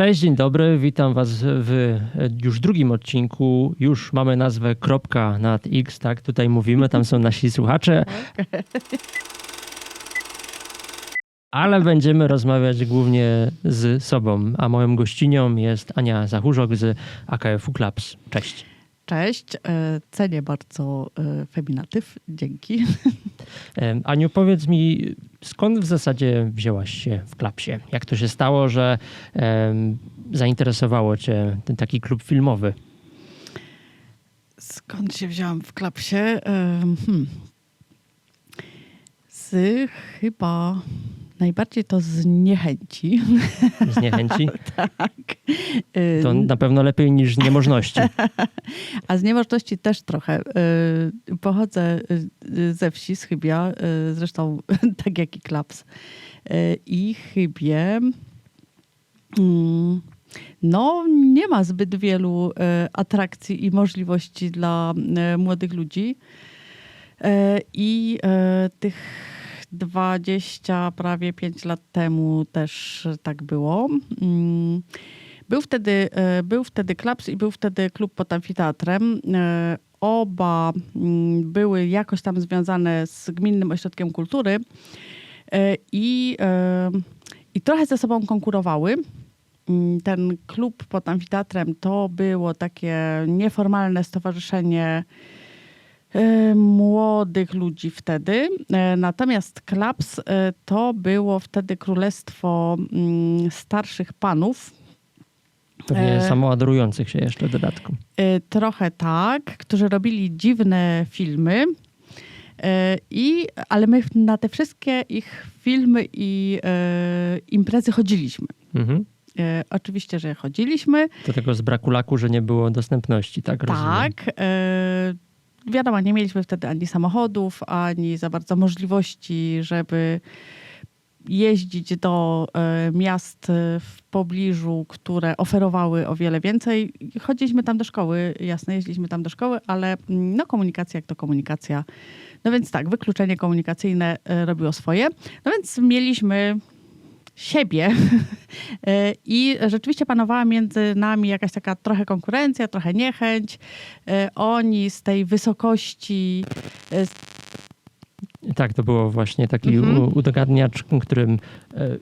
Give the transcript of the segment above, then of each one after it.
Cześć, dzień dobry, witam was w już drugim odcinku. Już mamy nazwę kropka nad X, tak? Tutaj mówimy, tam są nasi słuchacze. Ale będziemy rozmawiać głównie z sobą, a moją gościnią jest Ania Zachurzok z AKF-u Clubs. Cześć. Cześć, e, cenię bardzo e, feminatyw, dzięki. Em, Aniu, powiedz mi, skąd w zasadzie wzięłaś się w Klapsie? Jak to się stało, że zainteresowało cię ten taki klub filmowy? Skąd się wziąłam w klapsie? E, Hmm. Z chyba najbardziej to z niechęci. Z niechęci? tak. E, To na pewno lepiej niż z niemożności. A z niemożności też trochę. E, Pochodzę e, ze wsi, z Chybia, zresztą tak jak i Klaps. I Chybie mm, no, nie ma zbyt wielu atrakcji i możliwości dla młodych ludzi. I tych 20, prawie 5 lat temu też tak było. Mm, Był wtedy, e, był wtedy Klaps i był wtedy klub pod amfiteatrem. E, Oba mm, były jakoś tam związane z Gminnym Ośrodkiem Kultury e, i, i trochę ze sobą konkurowały. Mm, Ten klub pod amfiteatrem to było takie nieformalne stowarzyszenie młodych ludzi wtedy. E, Natomiast Klaps e, to było wtedy królestwo mm, starszych panów, Pewnie E. samoadorujących się jeszcze w dodatku. Trochę tak, którzy robili dziwne filmy. I, ale my na te wszystkie ich filmy i imprezy chodziliśmy. Mhm. Y, oczywiście, że chodziliśmy. Do tego z braku laku, że nie było dostępności, tak? Tak. Y, wiadomo, nie mieliśmy wtedy ani samochodów, ani za bardzo możliwości, żeby jeździć do y, miast w pobliżu, które oferowały o wiele więcej. Chodziliśmy tam do szkoły, jasne, jeździliśmy tam do szkoły, ale mm, no komunikacja jak to komunikacja. No więc tak, wykluczenie komunikacyjne y, robiło swoje. No więc mieliśmy siebie Y, i rzeczywiście panowała między nami jakaś taka trochę konkurencja, trochę niechęć. Y, Oni z tej wysokości y, Tak, to było właśnie taki Mhm. udogadniacz, którym e,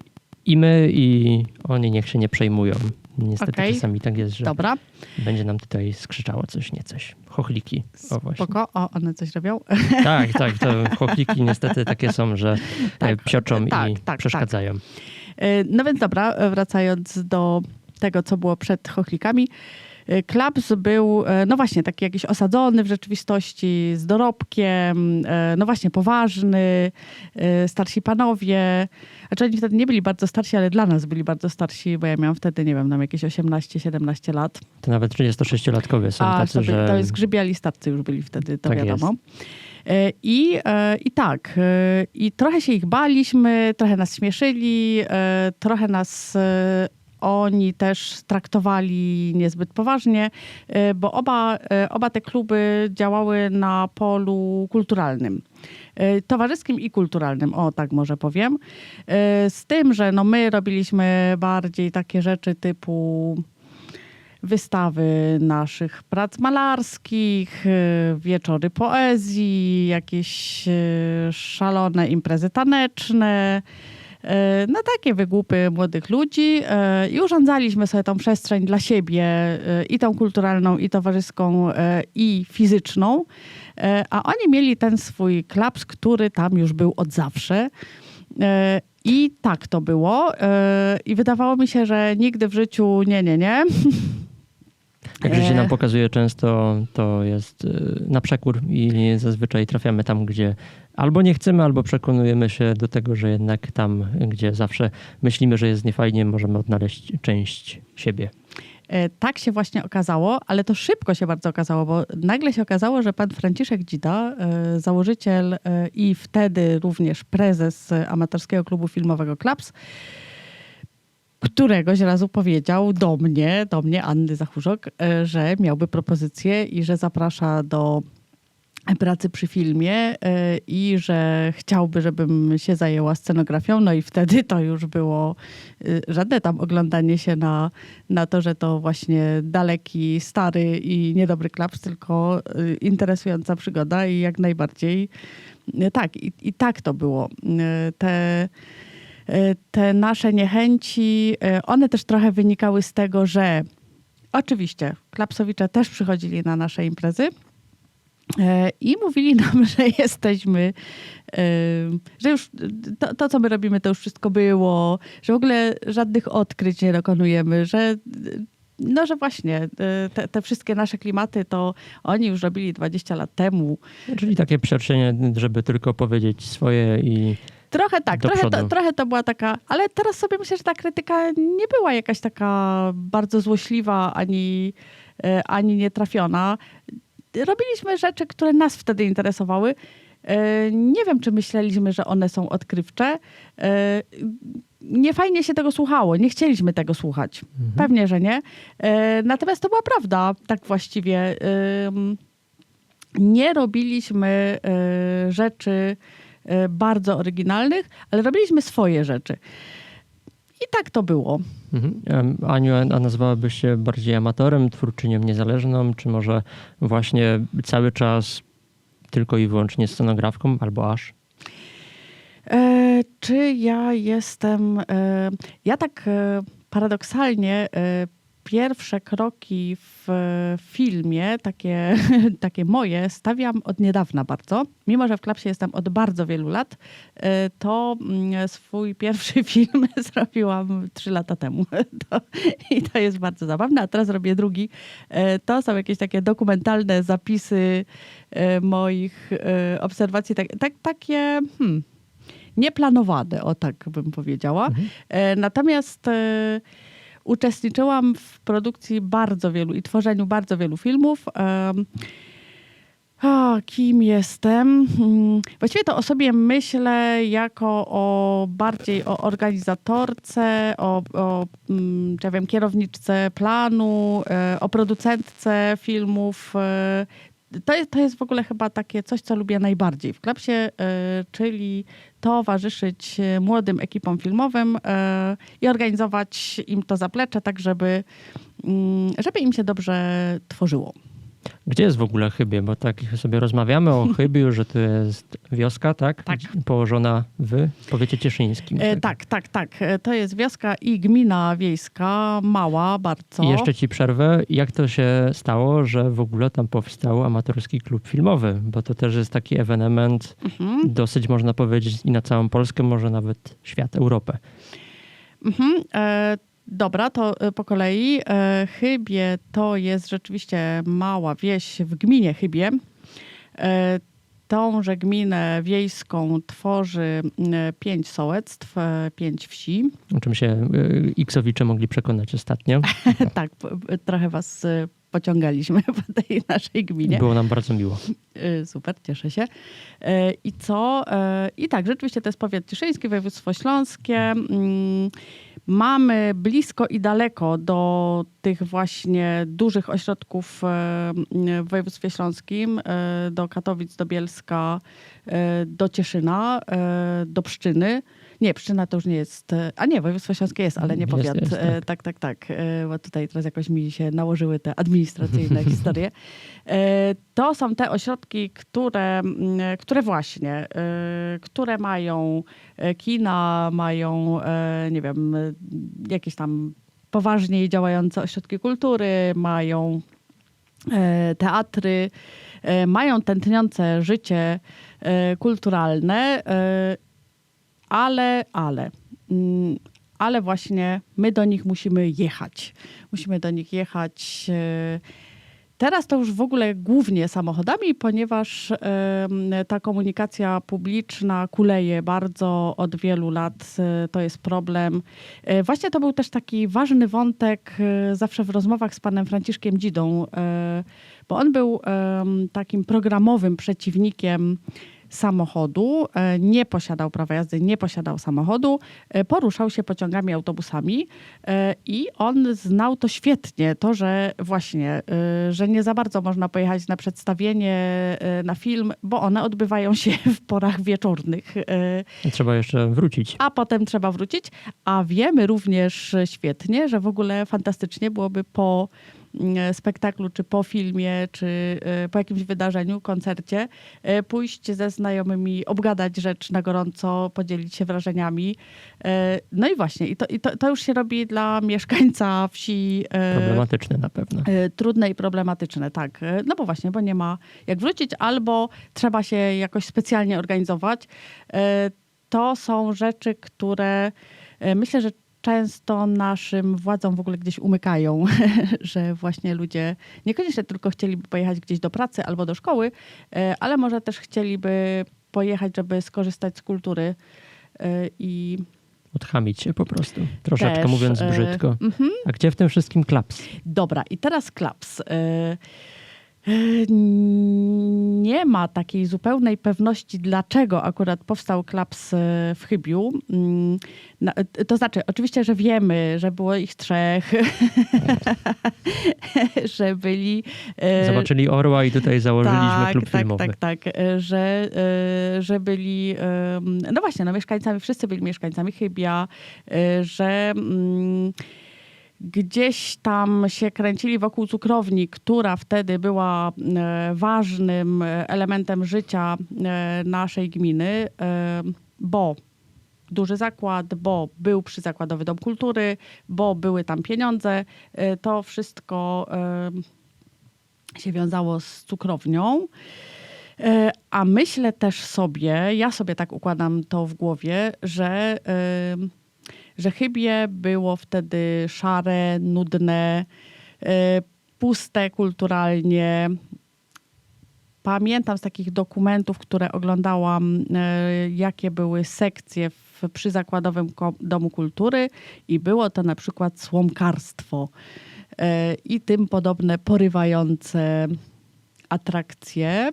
i my, i oni niech się nie przejmują. Niestety Okej. czasami tak jest, że Dobra, będzie nam tutaj skrzyczało coś, nie coś. Chochliki. O właśnie. spoko. O, one coś robią. Tak, tak, to chochliki niestety takie są, że Tak, tak, psioczą tak, i tak, przeszkadzają. Y, No więc dobra, y, wracając do tego, co było przed chochlikami. Y, Klaps był, y, no właśnie, taki jakiś osadzony w rzeczywistości, z dorobkiem, y, no właśnie, poważny, y, starsi panowie. Znaczy oni wtedy nie byli bardzo starsi, ale dla nas byli bardzo starsi, bo ja miałam wtedy, nie wiem, tam jakieś 18-17 lat. To nawet 36-latkowie są A, tacy, to, by- że... to jest grzybiali starcy już byli wtedy, to Tak wiadomo. E, I, e, I tak, e, i trochę się ich baliśmy, trochę nas śmieszyli, e, trochę nas e, oni też traktowali niezbyt poważnie, e, bo oba, e, oba te kluby działały na polu kulturalnym. E, Towarzyskim i kulturalnym, o tak może powiem. E, Z tym, że no my robiliśmy bardziej takie rzeczy typu wystawy naszych prac malarskich, y, wieczory poezji, jakieś y, szalone imprezy taneczne. y, No takie wygłupy młodych ludzi i urządzaliśmy sobie tą przestrzeń dla siebie i tą kulturalną, i towarzyską, i fizyczną. A oni mieli ten swój klaps, który tam już był od zawsze. I tak to było. I wydawało mi się, że nigdy w życiu nie, nie, nie. Jak E. nam pokazuje często, to jest y, na przekór i zazwyczaj trafiamy tam, gdzie albo nie chcemy, albo przekonujemy się do tego, że jednak tam, gdzie zawsze myślimy, że jest niefajnie, możemy odnaleźć część siebie. E, Tak się właśnie okazało, ale to szybko się bardzo okazało, bo nagle się okazało, że pan Franciszek Dzida, e, założyciel e, i wtedy również prezes amatorskiego klubu filmowego Klaps, któregoś razu powiedział do mnie, do mnie Anny Zachurzok, e, że miałby propozycję i że zaprasza do pracy przy filmie e, i że chciałby, żebym się zajęła scenografią. No i wtedy to już było y, żadne tam oglądanie się na, na to, że to właśnie daleki, stary i niedobry klaps, tylko interesująca przygoda i jak najbardziej tak. I, i tak to było. Te, te nasze niechęci, y, one też trochę wynikały z tego, że oczywiście klapsowicze też przychodzili na nasze imprezy, E, I mówili nam, że jesteśmy, że już to, to, co my robimy, to już wszystko było, że w ogóle żadnych odkryć nie dokonujemy, że no, że właśnie te, te wszystkie nasze klimaty to oni już robili 20 lat temu. Czyli takie przerszenie, żeby tylko powiedzieć swoje i Trochę tak, trochę to, trochę to była taka, ale teraz sobie myślę, że ta krytyka nie była jakaś taka bardzo złośliwa ani, e, ani nietrafiona. Robiliśmy rzeczy, które nas wtedy interesowały. E, Nie wiem, czy myśleliśmy, że one są odkrywcze. E, Nie fajnie się tego słuchało, nie chcieliśmy tego słuchać. Pewnie, że nie. Natomiast to była prawda, tak właściwie. Nie robiliśmy rzeczy bardzo oryginalnych, ale robiliśmy swoje rzeczy. I tak to było. Mhm. Aniu, a nazwałabyś się bardziej amatorem, twórczynią niezależną, czy może właśnie cały czas tylko i wyłącznie scenografką, albo aż? E, czy ja jestem. E, ja tak e, paradoksalnie e, pierwsze kroki w filmie, takie, takie moje, stawiam od niedawna bardzo. Mimo, że w klapsie jestem od bardzo wielu lat, e, to mm, swój pierwszy film zrobiłam trzy lata temu. To, I to jest bardzo zabawne. A teraz robię drugi. E, To są jakieś takie dokumentalne zapisy e, moich obserwacji. Tak, tak, takie. Hmm, nieplanowane, o tak bym powiedziała. E, Natomiast uczestniczyłam w produkcji bardzo wielu i tworzeniu bardzo wielu filmów. O, kim jestem? Mm, Właściwie to o sobie myślę jako o bardziej o organizatorce, o, o mm, ja wiem, kierowniczce planu, e, o producentce filmów. To jest, to jest w ogóle chyba takie coś, co lubię najbardziej w klapsie, e, czyli towarzyszyć e, młodym ekipom filmowym e, i organizować im to zaplecze, tak żeby, mm, żeby im się dobrze tworzyło. Gdzie jest w ogóle Chybie? Bo tak sobie rozmawiamy o Chybiu, że to jest wioska, tak? Tak. Położona w powiecie cieszyńskim. E, tak, tak, tak. E, To jest wioska i gmina wiejska, mała bardzo. I jeszcze ci przerwę. Jak to się stało, że w ogóle tam powstał amatorski klub filmowy? Bo to też jest taki ewenement Mhm. dosyć, można powiedzieć, i na całą Polskę, może nawet świat, Europę. Mhm. E, dobra, to e, po kolei. E, Chybie to jest rzeczywiście mała wieś w gminie Chybie. E, Tąże gminę wiejską tworzy pięć sołectw, pięć wsi. O czym się y, Xowicze mogli przekonać ostatnio. tak, trochę was pociągaliśmy po tej naszej gminie. Było nam bardzo miło. Y, Super, cieszę się. Y, I co? Y, I tak, rzeczywiście to jest powiat cieszyński, województwo śląskie. Mamy blisko i daleko do tych właśnie dużych ośrodków y, w województwie śląskim, y, do Katowic, do Bielska, y, do Cieszyna, do Pszczyny. Nie, Pszczyna to już nie jest, y, a nie, województwo śląskie jest, ale nie Jest, powiat. jest, Y, tak. tak, tak, tak. y, Bo tutaj teraz jakoś mi się nałożyły te administracyjne historie. E, To są te ośrodki, które, mm, które właśnie, e, które mają e, kina, mają, e, nie wiem, e, jakieś tam poważniej działające ośrodki kultury, mają e, teatry, e, mają tętniące życie e, kulturalne, e, ale, ale, mm, ale właśnie my do nich musimy jechać. Musimy do nich jechać. e, Teraz to już w ogóle głównie samochodami, ponieważ ta komunikacja publiczna kuleje bardzo od wielu lat. e, To jest problem. E, Właśnie to był też taki ważny wątek zawsze w rozmowach z panem Franciszkiem Dzidą, bo on był takim programowym przeciwnikiem samochodu, e, nie posiadał prawa jazdy, nie posiadał samochodu, e, poruszał się pociągami, autobusami e, i on znał to świetnie, to, że właśnie, że nie za bardzo można pojechać na przedstawienie, na film, bo one odbywają się w porach wieczornych. Trzeba jeszcze wrócić. a potem trzeba wrócić. A wiemy również świetnie, że w ogóle fantastycznie byłoby po spektaklu, czy po filmie, czy e, po jakimś wydarzeniu, koncercie, e, pójść ze znajomymi, obgadać rzecz na gorąco, podzielić się wrażeniami. E, No i właśnie, i to, i to, to już się robi dla mieszkańca wsi e, Problematyczne na pewno. e, trudne i problematyczne, tak. E, No bo właśnie, bo nie ma jak wrócić, albo trzeba się jakoś specjalnie organizować. E, To są rzeczy, które e, myślę, że często naszym władzom w ogóle gdzieś umykają, że właśnie ludzie niekoniecznie tylko chcieliby pojechać gdzieś do pracy albo do szkoły, e, ale może też chcieliby pojechać, żeby skorzystać z kultury e, i Odchamić się po prostu. Troszeczkę też, mówiąc e, brzydko. mhm. A gdzie w tym wszystkim klaps? Dobra, i teraz klaps. E, e, Nie ma takiej zupełnej pewności, dlaczego akurat powstał klaps e, w Chybiu. Mm, na- To znaczy, oczywiście, że wiemy, że było ich trzech, że byli. e, Zobaczyli orła i tutaj założyliśmy tak, klub tak, filmowy. tak, tak, e, że, e, że byli, no właśnie, no mieszkańcami, wszyscy byli mieszkańcami Chybia, e, że mm, gdzieś tam się kręcili wokół cukrowni, która wtedy była e, ważnym elementem życia e, naszej gminy, e, bo duży zakład, bo był przyzakładowy dom kultury, bo były tam pieniądze. E, To wszystko się wiązało z cukrownią. E, A myślę też sobie, ja sobie tak układam to w głowie, że, że chybie było wtedy szare, nudne, e, puste kulturalnie. Pamiętam z takich dokumentów, które oglądałam, e, jakie były sekcje w przyzakładowym ko- Domu Kultury i było to na przykład słomkarstwo e, i tym podobne porywające atrakcje.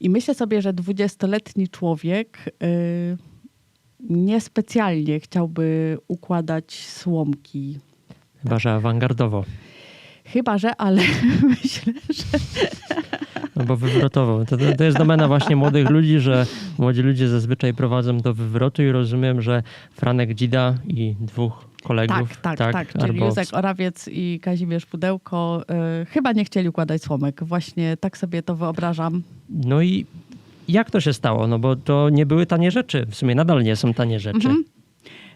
I myślę sobie, że dwudziestoletni człowiek niespecjalnie chciałby układać słomki. Chyba, że awangardowo. Chyba, że, ale myślę, że No bo wywrotowo. To, to jest domena właśnie młodych ludzi, że młodzi ludzie zazwyczaj prowadzą do wywrotu i rozumiem, że Franek Dzida i dwóch kolegów. tak, tak, tak. Czyli albo Józek Orawiec i Kazimierz Pudełko y, chyba nie chcieli układać słomek. Właśnie tak sobie to wyobrażam. No i jak to się stało? No bo to nie były tanie rzeczy. W sumie nadal nie są tanie rzeczy. Mhm.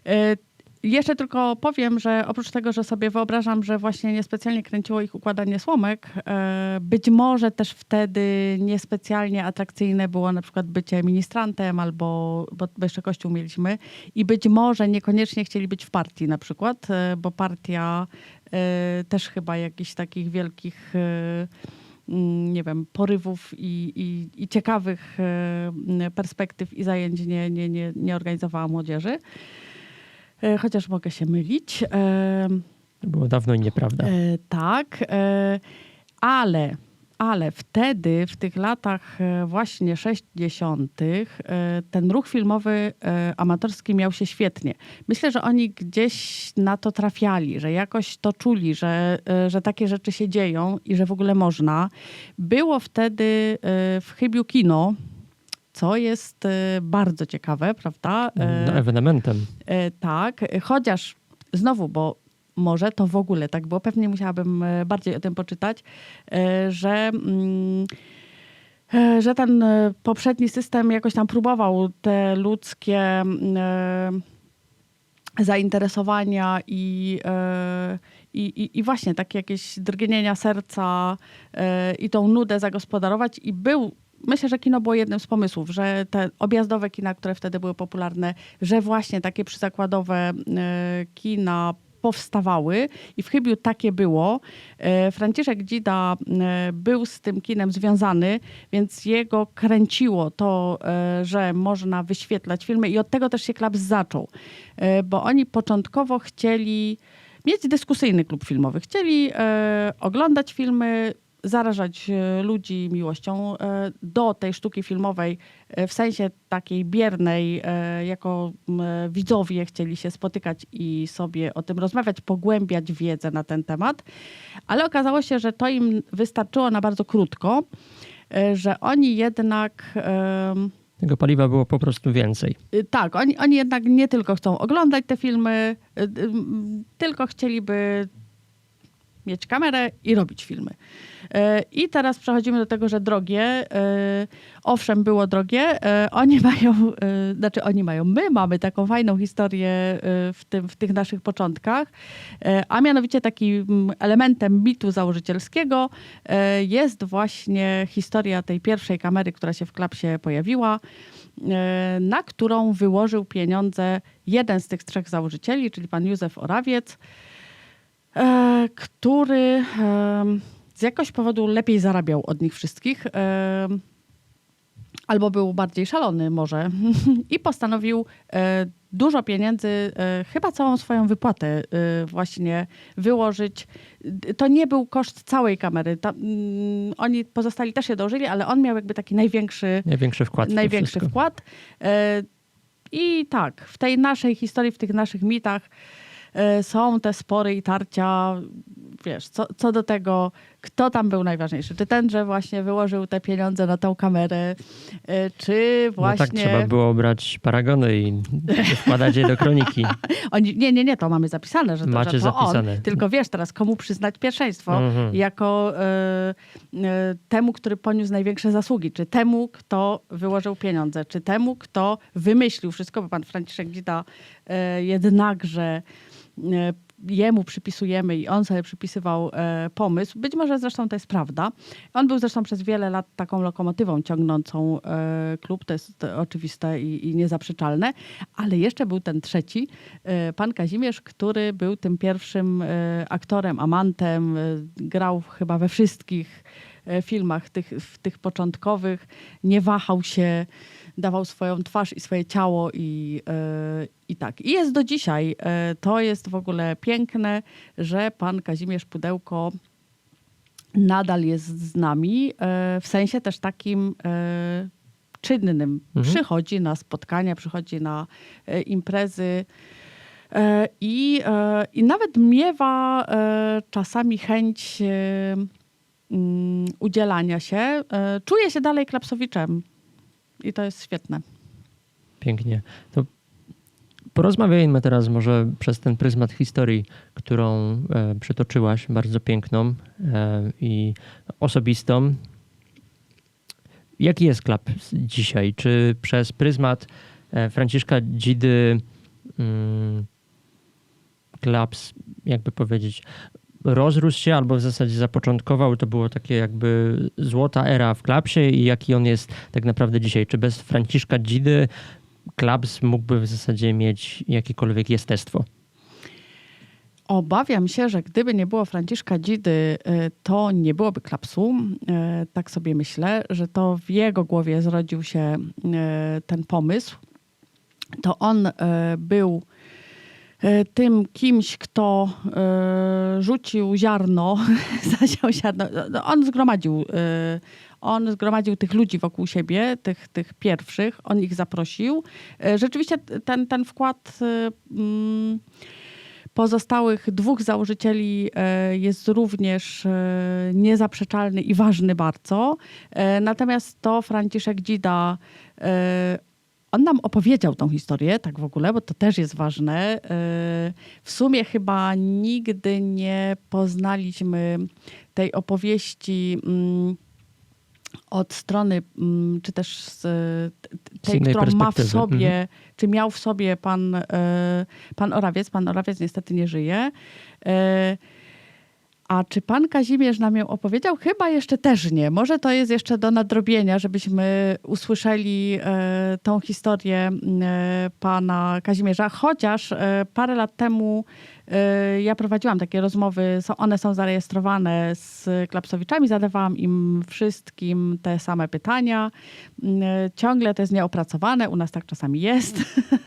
Y, Jeszcze tylko powiem, że oprócz tego, że sobie wyobrażam, że właśnie niespecjalnie kręciło ich układanie słomek, e, być może też wtedy niespecjalnie atrakcyjne było na przykład bycie ministrantem albo, bo jeszcze kościół mieliśmy i być może niekoniecznie chcieli być w partii na przykład, e, bo partia też chyba jakichś takich wielkich nie wiem, porywów i, i, i ciekawych e, perspektyw i zajęć nie, nie, nie, nie organizowała młodzieży. E, Chociaż mogę się mylić. E, To było dawno i nieprawda. tak, ale, ale wtedy, w tych latach e, właśnie 60., e, ten ruch filmowy e, amatorski miał się świetnie. Myślę, że oni gdzieś na to trafiali, że jakoś to czuli, że, że takie rzeczy się dzieją i że w ogóle można. Było wtedy w Chybiu kino, co jest bardzo ciekawe, prawda? No, ewenementem. Tak, chociaż znowu, bo może to w ogóle tak było, pewnie musiałabym e, bardziej o tym poczytać, e, że, mm, e, że ten poprzedni system jakoś tam próbował te ludzkie zainteresowania i, i, i, właśnie takie jakieś drgnienia serca i tą nudę zagospodarować. I był Myślę, że kino było jednym z pomysłów, że te objazdowe kina, które wtedy były popularne, że właśnie takie przyzakładowe kina powstawały i w Chybiu takie było. E, Franciszek Dzida e, był z tym kinem związany, więc jego kręciło to, e, że można wyświetlać filmy i od tego też się Klaps zaczął, bo oni początkowo chcieli mieć dyskusyjny klub filmowy. Chcieli oglądać filmy, zarażać e, ludzi miłością e, do tej sztuki filmowej e, w sensie takiej biernej, jako widzowie chcieli się spotykać i sobie o tym rozmawiać, pogłębiać wiedzę na ten temat, ale okazało się, że to im wystarczyło na bardzo krótko, że oni jednak... Tego paliwa było po prostu więcej. Tak, oni, oni jednak nie tylko chcą oglądać te filmy, tylko chcieliby mieć kamerę i robić filmy. Y, I teraz przechodzimy do tego, że drogie, y, owszem, było drogie, y, oni mają, znaczy oni mają, my mamy taką fajną historię w, tym, w tych naszych początkach, a mianowicie takim elementem mitu założycielskiego jest właśnie historia tej pierwszej kamery, która się w klapsie pojawiła e, na którą wyłożył pieniądze jeden z tych trzech założycieli, czyli pan Józef Orawiec, e, który e, z jakiegoś powodu lepiej zarabiał od nich wszystkich. Albo był bardziej szalony może i postanowił e, dużo pieniędzy, e, chyba całą swoją wypłatę właśnie wyłożyć. To nie był koszt całej kamery. Oni pozostali też się dołożyli, ale on miał jakby taki największy Największy wkład. największy wkład. I tak, w tej naszej historii, w tych naszych mitach są te spory i tarcia, wiesz, co, co do tego, kto tam był najważniejszy. Czy ten, że właśnie wyłożył te pieniądze na tą kamerę, e, czy właśnie... No tak, trzeba było brać paragony i wkładać je do kroniki. Oni, nie, nie, nie, to mamy zapisane, że to, Macie że to zapisane. on. Tylko wiesz teraz, komu przyznać pierwszeństwo Mhm. jako e, e, temu, który poniósł największe zasługi. Czy temu, kto wyłożył pieniądze, czy temu, kto wymyślił wszystko, bo pan Franciszek Gita e, jednakże e, jemu przypisujemy i on sobie przypisywał e, pomysł. Być może zresztą to jest prawda. On był zresztą przez wiele lat taką lokomotywą ciągnącą e, klub, to jest oczywiste i, i niezaprzeczalne, ale jeszcze był ten trzeci, e, pan Kazimierz, który był tym pierwszym e, aktorem, amantem, e, grał chyba we wszystkich e, filmach tych, w tych początkowych, nie wahał się, dawał swoją twarz i swoje ciało i, e, i tak. I jest do dzisiaj. E, To jest w ogóle piękne, że pan Kazimierz Pudełko nadal jest z nami, e, w sensie też takim e, czynnym. Mhm. Przychodzi na spotkania, przychodzi na e, imprezy. I, I nawet miewa czasami chęć mm, udzielania się. Czuje się dalej klapsowiczem. I to jest świetne. Pięknie. To porozmawiajmy teraz może przez ten pryzmat historii, którą e, przytoczyłaś, bardzo piękną e, i osobistą. Jaki jest klap dzisiaj? Czy przez pryzmat e, Franciszka Dzidy mm, klaps, jakby powiedzieć, rozrósł się albo w zasadzie zapoczątkował, to było takie jakby złota era w klapsie i jaki on jest tak naprawdę dzisiaj? Czy bez Franciszka Dzidy klaps mógłby w zasadzie mieć jakiekolwiek jestestwo? Obawiam się, że gdyby nie było Franciszka Dzidy, y, to nie byłoby klapsu. Y, Tak sobie myślę, że to w jego głowie zrodził się y, ten pomysł. To on był tym kimś, kto y, rzucił ziarno, zasiał ziarno. No, On zgromadził, y, on zgromadził tych ludzi wokół siebie, tych, tych pierwszych, on ich zaprosił. Rzeczywiście ten, ten wkład mm, pozostałych dwóch założycieli e, jest również e, niezaprzeczalny i ważny bardzo. E, Natomiast to Franciszek Dzida, e, on nam opowiedział tą historię, tak w ogóle, bo to też jest ważne. E, W sumie chyba nigdy nie poznaliśmy tej opowieści mm, od strony, mm, czy też z tej, którą ma w sobie, czy miał w sobie pan, e, pan Orawiec. Pan Orawiec niestety nie żyje. A czy pan Kazimierz nam ją opowiedział? Chyba jeszcze też nie. Może to jest jeszcze do nadrobienia, żebyśmy usłyszeli e, tą historię e, pana Kazimierza. Chociaż e, parę lat temu ja prowadziłam takie rozmowy, one są zarejestrowane z klapsowiczami, zadawałam im wszystkim te same pytania. Y, Ciągle to jest nieopracowane, u nas tak czasami jest,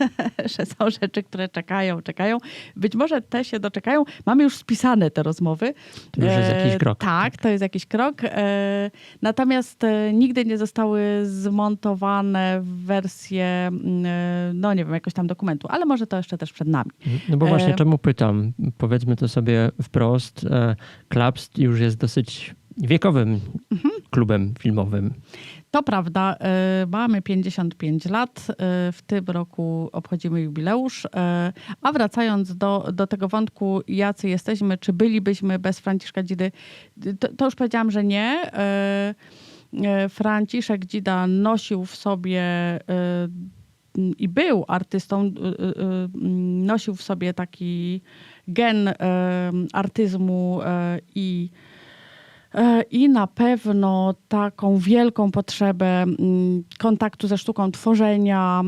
że są rzeczy, które czekają, czekają. Być może te się doczekają. Mamy już spisane te rozmowy. To już jest E, jakiś krok. Tak, to jest jakiś krok. Natomiast nigdy nie zostały zmontowane w wersję, mm, no nie wiem, jakoś tam dokumentu, ale może to jeszcze też przed nami. No bo właśnie, czemu pytam? Powiedzmy to sobie wprost. E, Klaps już jest dosyć wiekowym Mhm. klubem filmowym. To prawda, e, mamy 55 lat, e, w tym roku obchodzimy jubileusz, a wracając do, do tego wątku, jacy jesteśmy, czy bylibyśmy bez Franciszka Dzidy, to, to już powiedziałam, że nie. Franciszek Dzida nosił w sobie i był artystą, e, e, nosił w sobie taki gen e, artyzmu e, i E, I na pewno taką wielką potrzebę kontaktu ze sztuką, tworzenia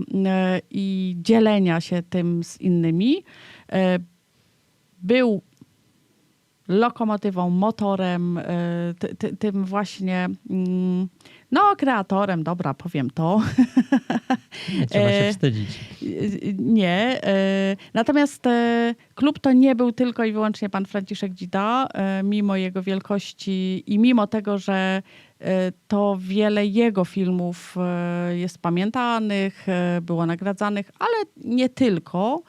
i dzielenia się tym z innymi. Był lokomotywą, motorem, ty, ty, tym właśnie, mm, no kreatorem, dobra, powiem to. Nie trzeba się E, wstydzić. Nie. e, Natomiast e, klub to nie był tylko i wyłącznie pan Franciszek Dzida, e, mimo jego wielkości i mimo tego, że e, to wiele jego filmów e, jest pamiętanych, e, było nagradzanych, ale nie tylko.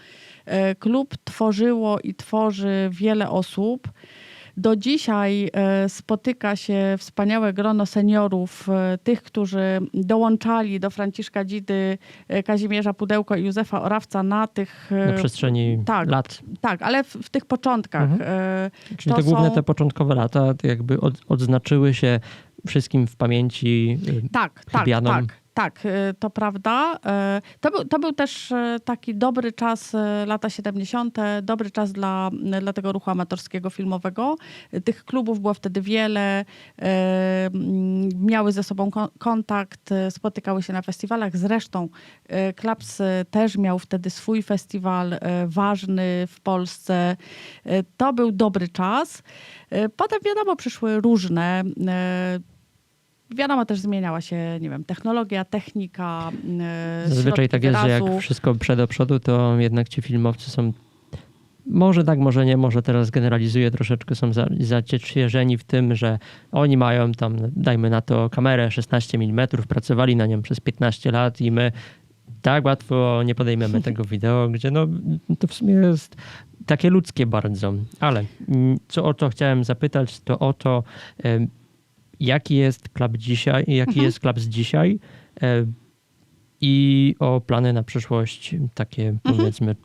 E, Klub tworzyło i tworzy wiele osób. Do dzisiaj e, spotyka się wspaniałe grono seniorów, e, tych, którzy dołączali do Franciszka Dzidy, e, Kazimierza Pudełko i Józefa Orawca na tych... Na przestrzeni tak. lat. Tak, ale w, w tych początkach. Mhm. Czyli to te główne, są- te początkowe lata jakby od, odznaczyły się wszystkim w pamięci. Tak, tak, tak. Tak, y, to prawda. Y, To był, to był też y, taki dobry czas, lata 70., dobry czas dla, dla tego ruchu amatorskiego filmowego. Tych klubów było wtedy wiele, mm, miały ze sobą kon- kontakt, spotykały się na festiwalach. Zresztą Klaps też miał wtedy swój festiwal ważny w Polsce. To był dobry czas. Potem wiadomo, przyszły różne Wiadomo, też zmieniała się, nie wiem, technologia, technika. e, Zazwyczaj tak jest, że jak wszystko przed do przodu, to jednak ci filmowcy są. Może tak, może nie, może teraz generalizuję troszeczkę, są za- zacietrzeni w tym, że oni mają tam, dajmy na to, kamerę 16 mm, pracowali na nią przez 15 lat i my tak łatwo nie podejmiemy tego wideo, gdzie no to w sumie jest takie ludzkie bardzo. Ale mm, co o to chciałem zapytać, to o to, jaki jest klub dzisiaj, jaki Mhm. jest klub z dzisiaj e, i o plany na przyszłość, takie Mhm. powiedzmy,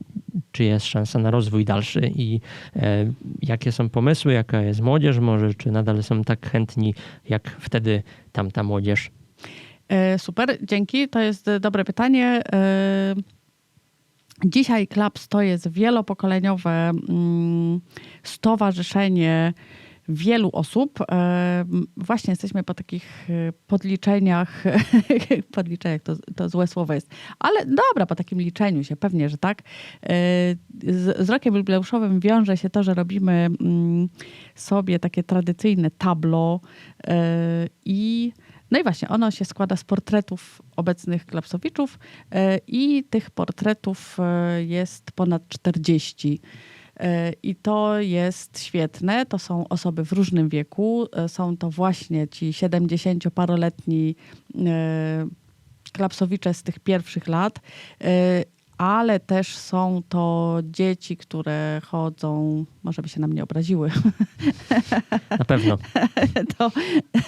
czy jest szansa na rozwój dalszy i e, jakie są pomysły, jaka jest młodzież może, czy nadal są tak chętni jak wtedy tamta młodzież. E, Super, dzięki. To jest dobre pytanie. E, Dzisiaj Klaps to jest wielopokoleniowe mm, stowarzyszenie wielu osób. E, Właśnie jesteśmy po takich e, podliczeniach, podliczeniach to, to złe słowo jest, ale dobra, po takim liczeniu się, pewnie, że tak. E, Z, z rokiem jubileuszowym wiąże się to, że robimy mm, sobie takie tradycyjne tablo i no i właśnie, ono się składa z portretów obecnych klapsowiczów i tych portretów jest ponad 40. E, I to jest świetne. To są osoby w różnym wieku. E, Są to właśnie ci 70-paroletni e, klapsowicze z tych pierwszych lat, ale też są to dzieci, które chodzą, może by się na mnie obraziły, Na pewno. do,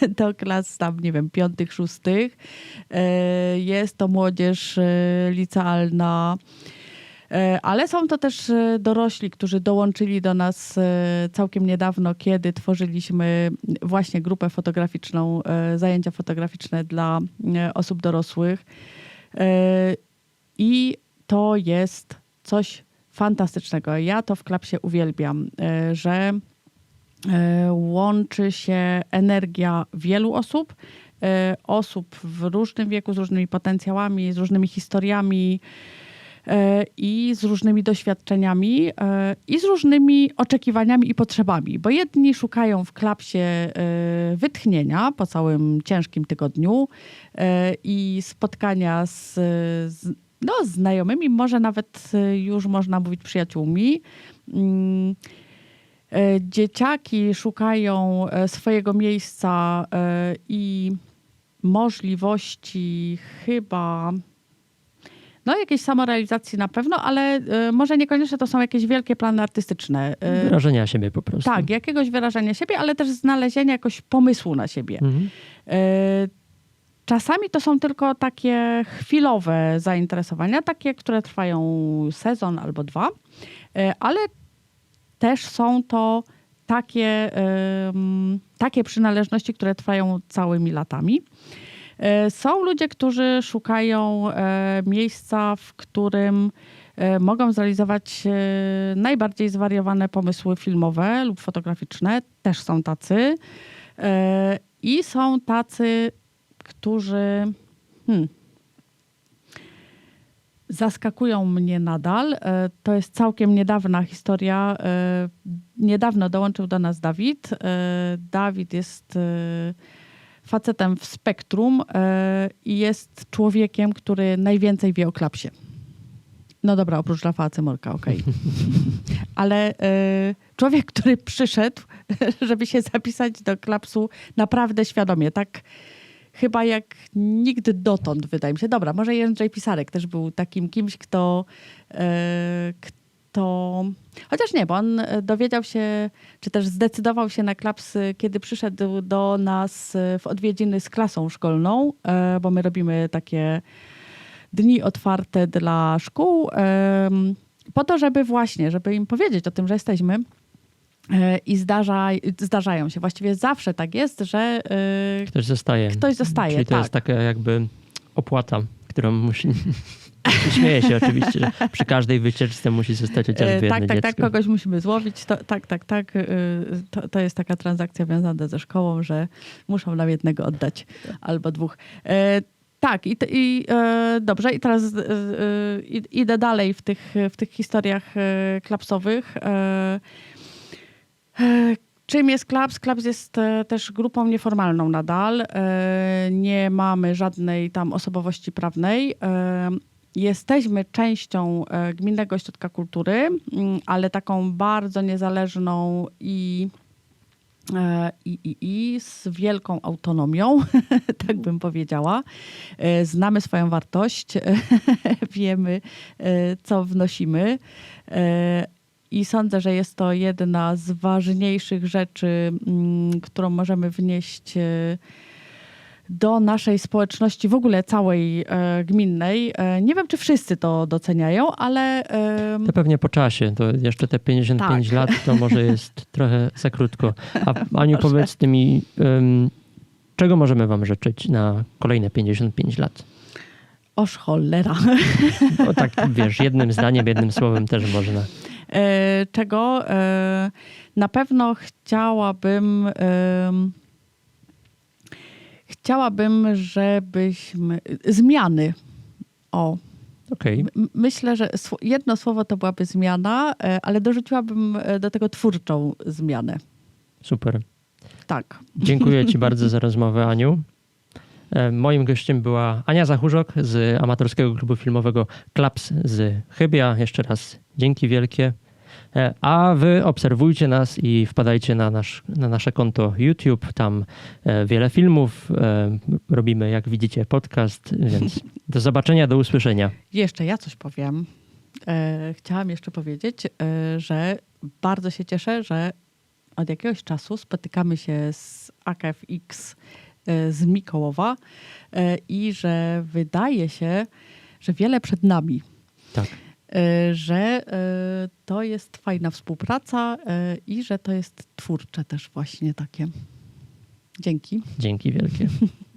do klas tam, nie wiem, piątych, szóstych. Jest to młodzież licealna, ale są to też e, dorośli, którzy dołączyli do nas e, całkiem niedawno, kiedy tworzyliśmy właśnie grupę fotograficzną, e, zajęcia fotograficzne dla e, osób dorosłych. E, I to jest coś fantastycznego. Ja to w klapsie uwielbiam, e, że e, łączy się energia wielu osób, e, osób w różnym wieku, z różnymi potencjałami, z różnymi historiami. E, i z różnymi doświadczeniami e, i z różnymi oczekiwaniami i potrzebami, bo jedni szukają w klapsie e, wytchnienia po całym ciężkim tygodniu i spotkania z, z no, znajomymi, może nawet już można mówić przyjaciółmi. Mm, Dzieciaki szukają swojego miejsca i możliwości chyba no jakiejś samorealizacji na pewno, ale e, może niekoniecznie to są jakieś wielkie plany artystyczne. E, Wyrażenia siebie po prostu. Tak, jakiegoś wyrażenia siebie, ale też znalezienia jakoś pomysłu na siebie. Mhm. E, Czasami to są tylko takie chwilowe zainteresowania, takie, które trwają sezon albo dwa, E, ale też są to takie, takie przynależności, które trwają całymi latami. E, Są ludzie, którzy szukają e, miejsca, w którym e, mogą zrealizować najbardziej zwariowane pomysły filmowe lub fotograficzne. Też są tacy. I są tacy, którzy hmm, zaskakują mnie nadal. To jest całkiem niedawna historia. Niedawno dołączył do nas Dawid. Dawid jest facetem w spektrum e, i jest człowiekiem, który najwięcej wie o klapsie. No dobra, oprócz Rafała Cymorka, okej. Ale e, człowiek, który przyszedł, żeby się zapisać do klapsu naprawdę świadomie, tak chyba jak nigdy dotąd, wydaje mi się. Dobra, może Jędrzej Pisarek też był takim kimś, kto, e, kto... Chociaż nie, bo on e, dowiedział się, czy też zdecydował się na klaps, e, kiedy przyszedł do nas e, w odwiedziny z klasą szkolną, bo my robimy takie dni otwarte dla szkół, po to, żeby właśnie, żeby im powiedzieć o tym, że jesteśmy. I zdarza, zdarzają się, właściwie zawsze tak jest, że Ktoś zostaje. ktoś zostaje. Czyli to tak. jest taka jakby opłata, którą musi... Śmieję się oczywiście, że przy każdej wycieczce musi zostać E, jedno tak, tak, dziecko. tak, kogoś musimy złowić. To, tak, tak, tak. e, To, to jest taka transakcja wiązana ze szkołą, że muszą nam jednego oddać albo dwóch. E, Tak, i, i e, dobrze, i teraz e, e, id- idę dalej w tych, w tych historiach klapsowych. Czym jest Klaps? Klaps jest też grupą nieformalną nadal. Nie mamy żadnej tam osobowości prawnej. Jesteśmy częścią e, Gminnego Ośrodka Kultury, mm, ale taką bardzo niezależną i, e, i, i, i z wielką autonomią, tak bym powiedziała. E, Znamy swoją wartość, wiemy, co wnosimy. I sądzę, że jest to jedna z ważniejszych rzeczy, mm, którą możemy wnieść do naszej społeczności, w ogóle całej e, gminnej. E, nie wiem, czy wszyscy to doceniają, ale To pewnie po czasie, to jeszcze te 55 Tak. lat to może jest trochę za krótko. A Aniu, powiedz mi, ym, czego możemy wam życzyć na kolejne 55 lat? oż cholera. Bo tak, wiesz, jednym zdaniem, jednym słowem też można. E, czego na pewno chciałabym. Chciałabym, żebyśmy. Zmiany. O, Okej, m- myślę, że jedno słowo to byłaby zmiana, e, ale dorzuciłabym e, do tego twórczą zmianę. super. Tak. Dziękuję Ci bardzo za rozmowę, Aniu. E, Moim gościem była Ania Zachurzok z amatorskiego klubu filmowego Klaps z Chybia. Jeszcze raz dzięki wielkie. E, A wy obserwujcie nas i wpadajcie na, nasz, na nasze konto YouTube. Tam e, wiele filmów. e, Robimy, jak widzicie, podcast, więc do zobaczenia, do usłyszenia. Jeszcze ja coś powiem. Chciałam jeszcze powiedzieć, że bardzo się cieszę, że od jakiegoś czasu spotykamy się z AKFX z Mikołowa i że wydaje się, że wiele przed nami. Tak. E, że e, to jest fajna współpraca e, i że to jest twórcze też właśnie takie. Dzięki. Dzięki wielkie.